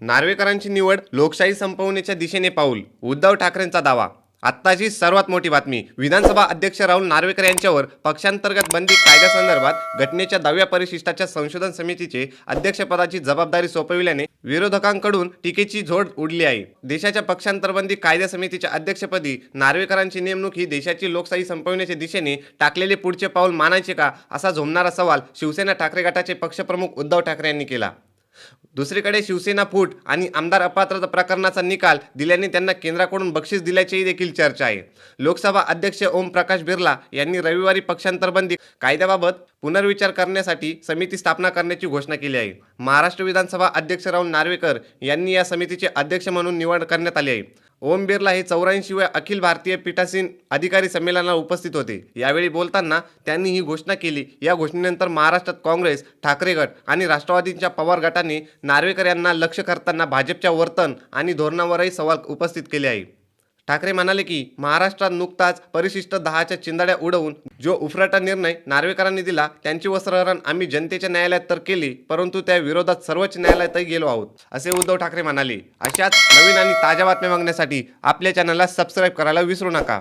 नार्वेकरांची निवड लोकशाही संपवण्याच्या दिशेने पाऊल उद्धव ठाकरेंचा दावा. आत्ताची सर्वात मोठी बातमी विधानसभा अध्यक्ष राहुल नार्वेकर यांच्यावर पक्षांतर्गत बंदी कायद्यासंदर्भात घटनेच्या दहाव्या परिशिष्टाच्या संशोधन समितीचे अध्यक्षपदाची जबाबदारी सोपविल्याने विरोधकांकडून टीकेची झोड उडली आहे. देशाच्या पक्षांतरबंदी कायदा समितीच्या अध्यक्षपदी नार्वेकरांची नेमणूक ही देशाची लोकशाही संपवण्याच्या दिशेने टाकलेले पुढचे पाऊल मानायचे का असा झोमणारा सवाल शिवसेना ठाकरे गटाचे पक्षप्रमुख उद्धव ठाकरे यांनी केला. दुसरीकडे शिवसेना फूट आणि आमदार अपात्रता प्रकरणाचा निकाल दिल्याने त्यांना केंद्राकडून बक्षीस दिल्याचीही देखील चर्चा आहे. लोकसभा अध्यक्ष ओम प्रकाश बिर्ला यांनी रविवारी पक्षांतरबंदी कायद्याबाबत पुनर्विचार करण्यासाठी समिती स्थापना करण्याची घोषणा केली आहे. महाराष्ट्र विधानसभा अध्यक्ष राहुल नार्वेकर यांनी या समितीचे अध्यक्ष म्हणून निवड करण्यात आली आहे. ओम बिर्ला हे चौऱ्याऐंशीव्या अखिल भारतीय पीठासीन अधिकारी संमेलनाला उपस्थित होते. यावेळी बोलताना त्यांनी ही घोषणा केली. या घोषणेनंतर महाराष्ट्रात काँग्रेस ठाकरे गट आणि राष्ट्रवादींच्या पवार गटाने नार्वेकर यांना लक्ष करताना भाजपच्या वर्तन आणि धोरणावरही सवाल उपस्थित केले आहे. ठाकरे म्हणाले की महाराष्ट्रात नुकताच परिशिष्ट दहाच्या चिंदाड्या उडवून जो उफराटा निर्णय नार्वेकरांनी दिला त्यांची वस्त्रहरण आम्ही जनतेच्या न्यायालयात तर केली परंतु त्या विरोधात सर्वोच्च न्यायालयातही गेलो आहोत असे उद्धव ठाकरे म्हणाले. अशाच नवीन आणि ताज्या बातम्या मागण्यासाठी आपल्या चॅनलला सबस्क्राईब करायला विसरू नका.